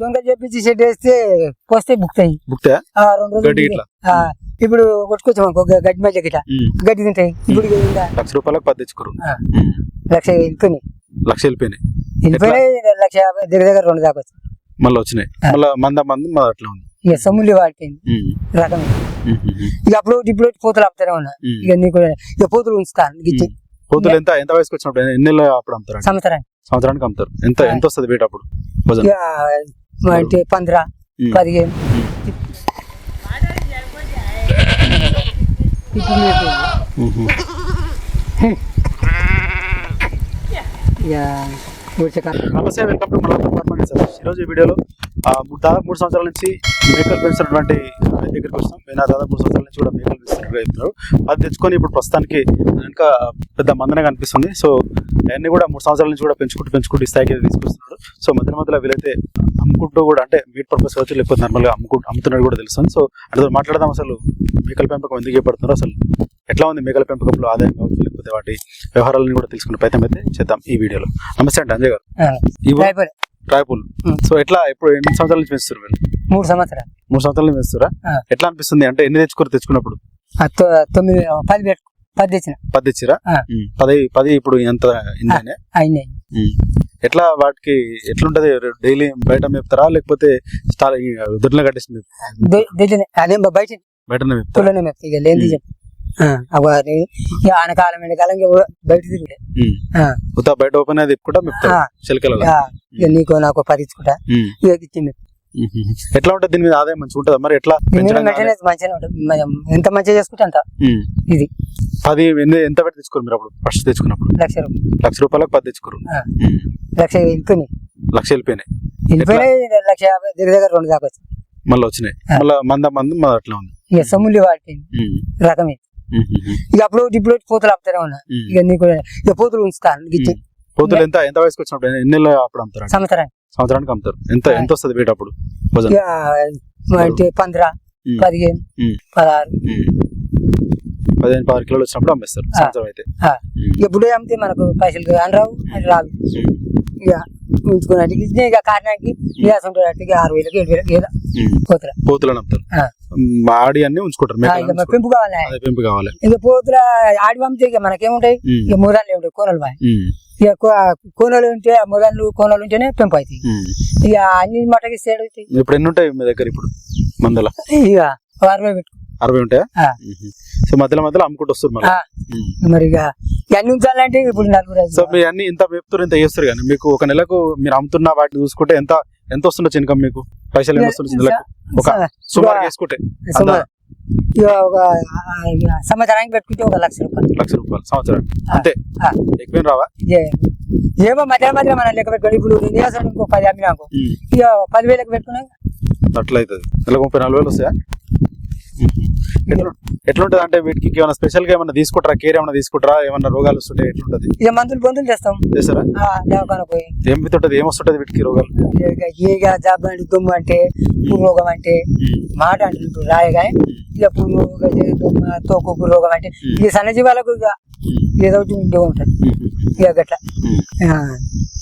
దొంగ చెప్పించి షెడ్ వేస్తే పోస్తే బుక్తాయి రెండు రోజులు ఇట్లా ఇప్పుడు గ- గడ్డి మధ్య గిట్ల గడ్డి తింటాయి ఇప్పుడు లక్ష రూపాయలకు పది తెచ్చుకోరు. లక్ష వెళ్ళిపోయినాయి లక్ష వెళ్ళిపోయినాయి వెళ్ళిపోయినాయి లక్ష యాభై దగ్గర దగ్గర రెండు దాకా వచ్చింది మళ్ళీ వచ్చినాయి. మళ్ళీ మంద మంది అట్లా ఉంది ఇక సొమ్ములు వాడిపోయింది. రకం. ఇక అప్పుడు ఇప్పుడు పోతులు ఆపుతానే ఉన్నా. ఇక నీకు ఇక పోతులు ఉంచుతాను కోతులు ఎంత? ఎంత వయసుకు వచ్చినప్పుడు? ఎన్ని అప్పుడు అమ్ముతారు సంవత్సరానికి. సంవత్సరానికి అమ్ముతారు. ఎంత. ఎంత వస్తుంది వెయిట్ అప్పుడు? పంద్ర ఉమ్. పదిహేను. నమస్తే వెల్కమ్ టు మన ఈరోజు ఈ వీడియోలో మూడు- దాదాపు మూడు సంవత్సరాల నుంచి మేకలు పెంచుతున్నటువంటి రైతు దగ్గరికి వస్తాం. అయినా దాదాపు మూడు సంవత్సరాల నుంచి కూడా మేకలు పెంచుతున్నట్టు చెప్తున్నారు. అది తెచ్చుకొని ఇప్పుడు ప్రస్తుతానికి వెనక పెద్ద మందనే కనిపిస్తుంది. సో అవన్నీ కూడా మూడు సంవత్సరాల నుంచి కూడా పెంచుకుంటూ పెంచుకుంటూ ఈ స్థాయికి తీసుకొస్తున్నాడు సో మధ్య మధ్యలో వీలైతే అమ్ముకుంటూ కూడా అంటే మీట్ పర్పస్ కావచ్చు లేకపోతే నార్మల్గా అమ్ముకుంటూ అమ్ముతున్నాడు కూడా తెలుస్తుంది. సో అంటే మాట్లాడదాం అసలు. మేకల పెంపకం ఎందుకు చేపడుతున్నారు అసలు ఎట్లా ఉంది మేకల పెంపకంలో ఆదాయం కావచ్చు లేకపోతే వాటి వ్యవహారాలను కూడా తెలుసుకునే ప్రయత్నం అయితే చేద్దాం ఈ వీడియోలో. నమస్తే అండి అంజయ్ గారు. రాయపూల్. సో ఎట్లా? ఇప్పుడు ఎన్ని సంవత్సరాల నుంచి పెంచుతారు వీళ్ళు? మూడు సంవత్సరాలు. మూడు సంవత్సరాల ఆ. ఎట్లా అనిపిస్తుంది? అంటే ఎన్ని తెచ్చుకోరు తెచ్చుకున్నప్పుడు? తొమ్మిది పది పెట్టు పది తెచ్చిన. పది తెచ్చిరా. పది పది ఇప్పుడు ఎంత అయినాయి. ఎట్లా వాటికి ఎట్లుంటది? డైలీ బయట మేపుతారా? లేకపోతే స్టార్ దొడ్లో కట్టేసి మేపు- దగ్గర అదేం బయట బయటనే. మేపుతారా? ఆనకాలం ఎండకాలం బయట తిరిగి బయట ఓపెన్ అది కూడా నీకు నాకు పది ఇచ్చుకుంటా. ఇక ఇచ్చి మెత్త. ఎట్లా ఉంటుంది దీని మీద ఆదాయం మంచిగా ఉంటుందా? మరి ఎట్లా మంచిగా ఉంటుంది. ఎంత మంచిగా చేసుకుంటే అంత. ఇది. పది ఎంత పెట్టి తెచ్చుకోరు మీరు అప్పుడు? ఫస్ట్ తెచ్చుకున్నప్పుడు? లక్ష రూపాయలు. లక్ష రూపాయలకు పది తెచ్చుకోరు. లక్ష వెళ్ళిపోయినాయి లక్ష వెళ్ళిపోయినాయి. లక్ష యాభై దగ్గర దగ్గర రెండు దాకా వచ్చింది మళ్ళీ వచ్చినాయి. మళ్ళీ మంద మంది మళ్ళీ అట్లా ఉంది. ఇక సొమ్ములు వాడిపోయింది ఉమ్. రకం ఇది ఉమ్. ఉమ్. ఇక అప్పుడు ఇప్పుడు పోతులు ఆపుతానే ఉన్నా. ఇక నీకు ఇక పోతులు ఉంచుతాను కోతులు ఎంత ఎంత వయసుకు వచ్చినప్పుడు ఎన్ని అప్పుడు అమ్ముతారు? సంవత్సరానికి. సంవత్సరానికి అమ్ముతారు ఎంత. ఎంత వస్తుంది వెయిట్ అప్పుడు అంటే పంద్ర. పదిహేను. పదహారు. పదిహేను పదహారు కిలోలు వచ్చినప్పుడు అమ్మేస్తారు. సంవత్సరం అయితే ఇప్పుడు అమ్మితే మనకు పైసలు అని రావు అది ఉమ్. ఇక ఇక కారణానికి ఉంటుంది ఆరు వేలకి ఏడు ఏదో. పోతుల అమ్ముతారు ఆడి అన్ని ఉంచుకుంటారు. పెంపు కావాలి పెంపు కావాలి ఇక పోతుల ఆడి పంపితే ఇక మనకేముంటాయి. ఇక మూదాలు ఉంటాయి కోనలు బాయ్. ఇక కోనలు ఉంటే మూదాలు కోనలు ఉంటేనే పెంపు అవుతాయి. ఇక అన్ని మటకి సేడ్ అవుతాయి. ఇప్పుడు ఎన్ని ఉంటాయి మీ దగ్గర ఇప్పుడు మందల? ఇక అరవై పెట్టు అరవై ఉంటాయా. సో మధ్యలో మధ్యలో అమ్ముకుంటూ వస్తారు. ఉమ్. మరి ఇక అన్ని ఉంచాలంటే ఇప్పుడు నలుగురు సో మీరు అన్ని ఇంత మేపుతారు ఇంత చేస్తారు కానీ మీకు ఒక నెలకు మీరు అమ్ముతున్న వాటిని చూసుకుంటే ఎంత ఎంత వస్తుండొచ్చు ఇన్కమ్ మీకు? పైసలు ఎంత వస్తుండొచ్చు నెలకు ఒక సుమారు చేసుకుంటే ఒక సంవత్సరానికి పెట్టుకుంటే ఒక లక్ష రూపాయలు. లక్ష రూపాయలు సంవత్సరం. అంతే. ఎక్కువ రావా? ఏమో మధ్య మధ్య మనం లెక్క పెట్టుకోండి ఇప్పుడు ఇంకో పది అమ్మినాకు ఉమ్. ఇక పదివేలకు పెట్టుకున్నా అట్లయితుంది. నెలకు ముప్పై నాలుగు వేలు వస్తాయా? ఎట్లుంటది అంటే వీటికి ఏమైనా స్పెషల్గా ఏమైనా తీసుకుంటారా? కేర్ ఏమైనా తీసుకుంటారా? ఏమైనా రోగాలు వస్తుంటే ఎట్లుంటది? ఇక మందులు బందులు తెస్తాం చేస్తారా? ఆ, దవాఖాన పోయి. ఏం వితుంటది ఏం వస్తుంటది వీటికి రోగాలు? ఈగ జబ్బు అంటే దుమ్ము అంటే రోగం అంటే మాట అంటే రాయగానే ఇక పురు రోగం, ఇక దుమ్ము, తోకు రోగం అంటే ఇక సన్నజీవాలకు ఇక ఏదో ఉండే ఉంటుంది. ఇక గట్ల.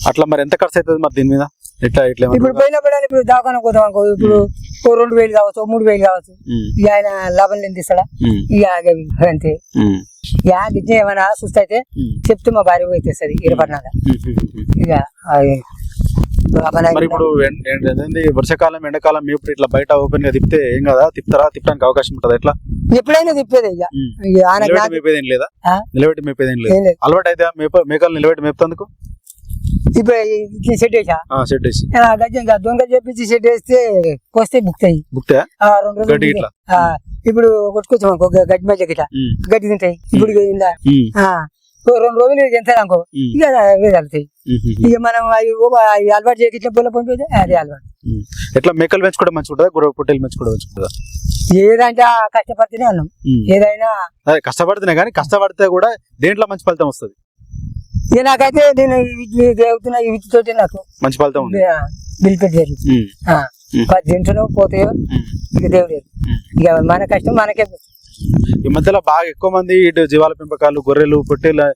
అట్లా మరి ఎంత ఖర్చు అవుతుంది మరి దీని మీద? ఎట్లా ఇట్లా ఇప్పుడు పోయినప్పుడు ఇప్పుడు దవాఖాన పోతాం అనుకో ఇప్పుడు ఓ రెండు వేలు కావచ్చు ఓ మూడు వేలు కావచ్చు. ఇక ఆయన లాభం లేని తీస్తాడా? ఇక ఆగ- అంతే. గిట్ల ఏమైనా సుస్థ అయితే చెప్తే మా భార్య పోయి తెస్తుంది ఇరపడినాక. ఇక మరి ఇప్పుడు వర్షాకాలం ఎండాకాలం ఇప్పుడు ఇట్లా బయట ఓపెన్గా తిప్పితే ఏం కదా? తిప్పుతారా? తిప్పడానికి అవకాశం ఉంటది? ఎట్లా? ఎప్పుడైనా తిప్పేది మేపేది లేదా? నిలబెట్టి మేపేది లేదు? అలవాటు అయితే మేకలు నిలబెట్టి మేపుతందుకు? ఇప్పుడు ఇట్లా సెట్ వేసా షెడ్ వేసి దొంగ చెప్పించి సెట్ వేస్తే పోస్తే బుక్తాయి బుక్తే ఆ, రెండు రోజులు ఇప్పుడు కొట్టుకొచ్చాం అనుకో గడ్డి మధ్య గిట్ల గడ్డి తింటాయి. ఇప్పుడు ఇందా? రెండు రోజులు ఎంత అనుకో ఇక అవే తగ్గుతాయి ఉమ్, ఉమ్, ఇక మనం అవి అలవాటు చేయక ఇట్లా పొల్ల పంపితే అదే అలవాటు. ఎట్లా మేకలు పెంచుకోవడం మంచిగా ఉంటుందా గుర్ర పొట్టేలు పెంచుకోవడం మంచిగా ఉంటుందా ఏదంటే కష్టపడితేనే అన్నాం. ఏదైనా కష్టపడితేనే కానీ కష్టపడితే కూడా దేంట్లో మంచి ఫలితం వస్తుంది? ఇక నాకైతే నేను అవుతున్నా వీటితోటి నాకు మంచి ఫలితం ఉంది. బిల్ పెట్టారు ఉమ్, ఉమ్. పది తింటున్నావు పోతాయో ఇక దేవుడు. ఇక మన కష్టం మనకే ఈ మధ్యలో బాగా ఎక్కువ మంది ఇటు జీవాల పెంపకాలు గొర్రెలు పొట్టేలు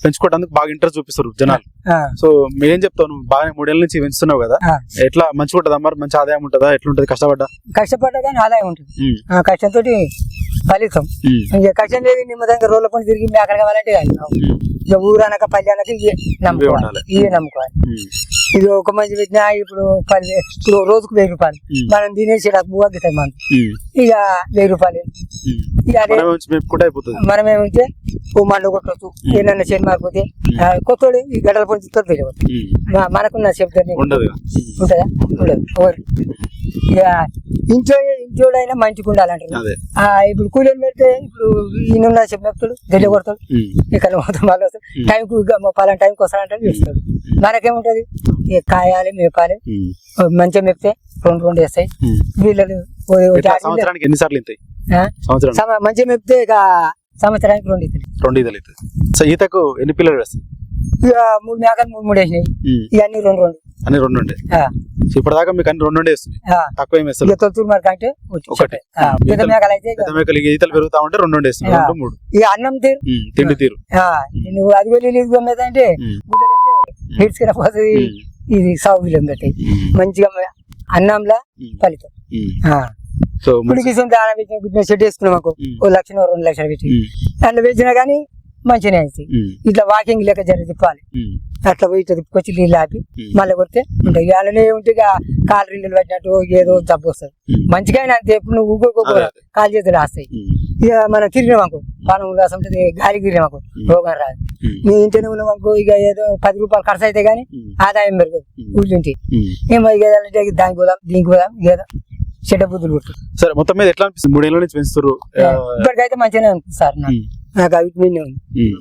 పెంచుకోవడానికి బాగా ఇంట్రెస్ట్ చూపిస్తారు జనాలు. సో ఏం చెప్తావు నువ్వు బాగా మూడేళ్ళ నుంచి పెంచుతున్నావు కదా. ఎట్లా మంచిగా ఉంటుందా మరి? మంచి ఆదాయం ఉంటుందా? ఎట్లుంటది? కష్టపడ్డా? కష్టపడ్డా కానీ ఆదాయం ఉంటుంది. కష్టంతో ఫలితం. కష్టం లేదు నిమ్మదంగా రోడ్ల పని తిరిగి మేకలు కావాలంటే ఇక ఊరనక పల్లె అనక ఇవే నమ్ముకోవాలి. ఇవే నమ్ముకోవాలి. ఇది ఒక మంచి పెట్టినా ఇప్పుడు ఇప్పుడు రోజుకు వెయ్యి రూపాయలు. మనం తినేసి బువ్వ గిట్టాయి మనం ఇక వెయ్యి రూపాయలు. ఇక అదే మనమే మనమేమంటే ఓ మండ కొట్టచ్చు. ఏమన్నా చేను మారిపోతే ఆ, కొత్తోడు ఈ గడల తెలియవచ్చు ఉమ్, మనకున్న చెప్తాను. ఉంటుందా? ఉండదు. ఇక ఇంట్లో ఇంట్లోడైనా మంచిగా ఉండాలంటారు. ఇప్పుడు కూలీలు పెడితే ఇప్పుడు ఈయన చెప్తాడు గడ్డ కొడతాడు ఇక్కడ మొత్తం మళ్ళీ వస్తాడు. టైంకు పలానా టైంకి వస్తాడంటాడు వేస్తాడు మనకేముంటది? కాయాలి మేపాలి. మంచిగా మెప్తే రెండు రెండు వేస్తాయి. సమ- మంచిగా మెప్తే ఇక సంవత్సరానికి రెండు ఇస్తాయి రెండు సో ఈతకు ఎన్ని పిల్లలు వేస్తాయి ఇక మూడు మేకలు మూడు మూడు వేసినాయి ఇక అన్ని రెండు రెండు. అన్ని రెండు ఉండే? ఇప్పటిదాకా మీకు అన్ని రెండు ఉండే వేస్తుంది ఆ. తక్కువ ఏం వేస్తారు తొలతూరు మార్క అంటే వచ్చి ఒకటే. పెద్ద మేకలు అయితే పెద్ద మేకలు ఈతలు పెరుగుతా ఉంటే రెండు ఉండే. రెండు మూడు. ఇక అన్నం తీరు. తిండి తీరు. నువ్వు అది వెళ్ళి ఇది గమ్మేది అంటే హిడ్స్కి పోతుంది. ఇది సాగు ఉమ్, మంచిగా అన్నంలా ఫలితం. సో ఇప్పుడు కిసం దానం పెట్టి గుడ్డ షెడ్ వేసుకున్నాం మాకు ఓ లక్ష రెండు లక్షలు పెట్టి. దాంట్లో వేసినా కానీ మంచిగానే అవుతాయి ఉమ్, ఇట్లా వాకింగ్ లెక్క జర తిప్పాలి. అట్లా పోయి ఇట్లా తిప్పుకొచ్చి నీళ్ళు ఆపి మళ్ళీ కొడితే ఉంటాయి. అలానే ఉంటే ఇక కాలు రిల్లు పట్టినట్టు ఏదో జబ్బు వస్తుంది. మంచిగా అయినా అంతే ఇప్పుడు నువ్వు ఊగో అదే, అదే. కాలు చేతులు రాస్తాయి. ఇక మనం తిరిగిన మాకు పానం ఉల్లాసం ఉంటుంది గాలి తిరిగిన మాకు. రోగం రాదు. నీ ఇంటిని ఉన్న మాకు ఇక ఏదో పది రూపాయలు ఖర్చు అయితే కానీ ఉమ్, ఆదాయం పెరగదు. ఉమ్, ఊళ్ళో ఉమ్. ఏమో ఇక ఏదంటే దానికి పోదాం దీనికి పోదాం ఏదో చెడ్డ బుద్ధులు కొట్టు సరే మొత్తం మీద ఎట్లా అనిపిస్తుంది? మూడేళ్ళ నుంచి పెంచుతారు ఇప్పటికైతే మంచిగానే సార్ నాకు. నాకు అవి మీదనే ఉంది. ఉమ్,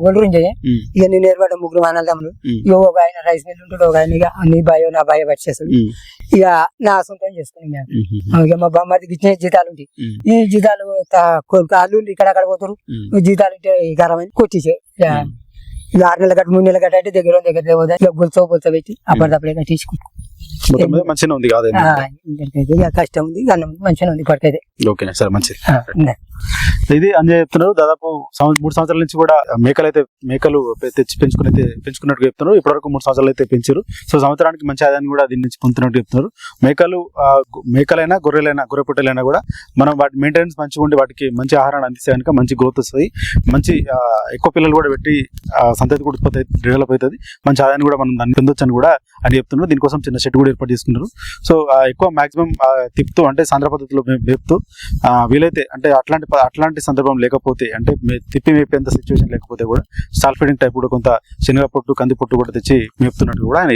గొండు నుంచి ఉమ్, ఇక నేను ఏర్పడ్డ ముగ్గురు అన్నదమ్ములు. ఉమ్, ఇక ఒక ఆయన రైస్ మిల్ ఉంటాడు ఒక ఆయన ఇక నీ బాయో నా బాయో వచ్చేస్తాడు ఉమ్, ఇక నా సొంతం చేసుకుని మేము ఉమ్, ఇక మా బామ్మడికి ఇచ్చిన జీతాలు ఉంటాయి. ఈ జీతాలు అల్లు ఇక్కడ అక్కడ పోతారు. జీతాలు ఉంటే గరమని కొట్టించే. ఇక ఆరు నెలల గట్ట మూడు నెలల గట్ట అంటే దగ్గర దగ్గర పోదా ఇక గొలుసో గొలుసో పెట్టి అప్పటిదప్పుడే కట్టించుకుంటాం. మంచిగా ఉంది కాదు కష్టం ఉంది అన్నం మంచిగా ఉంది ఇప్పటికైతే ఓకే సరే మంచిది. ఇది అంజయ్ చెప్తున్నారు దాదాపు మూడు సంవత్సరాల నుంచి కూడా మేకలు అయితే మేకలు తెచ్చి పెంచుకుని అయితే పెంచుకున్నట్టు చెప్తున్నారు ఇప్పటివరకు మూడు సంవత్సరాలు అయితే పెంచారు. సో సంవత్సరానికి మంచి ఆదాయాన్ని కూడా దీని నుంచి పొందుతున్నట్టు చెప్తున్నారు. మేకలు మేకలైనా గొర్రెలైనా గొర్రె పుట్టలైనా కూడా మనం వాటి మెయింటెనెన్స్ మంచిగా ఉండి వాటికి మంచి ఆహారాన్ని అందిస్తే కనుక మంచి గ్రోత్ వస్తుంది. మంచి ఎక్కువ పిల్లలు కూడా పెట్టి సంతతి కూడా ఉత్పత్తి డెవలప్ అవుతుంది. మంచి ఆదాయాన్ని కూడా మనం దాన్ని పొందొచ్చు అని కూడా అని చెప్తున్నారు. దీనికోసం చిన్న షెడ్ కూడా ఏర్పాటు చేసుకున్నారు. సో ఎక్కువ మాక్సిమం తిప్పుతూ అంటే సాంద్ర పద్ధతిలో మేపుతూ వీలైతే అంటే అట్లాంటి అట్లాంటి సందర్భం లేకపోతే అంటే తిప్పి మేపేంత సిచ్యువేషన్ లేకపోతే కూడా స్టాల్ ఫీడింగ్ టైప్ కూడా కొంత శనగ పొట్టు కంది పొట్టు కూడా తెచ్చి మేపుతున్నట్టు కూడా ఆయన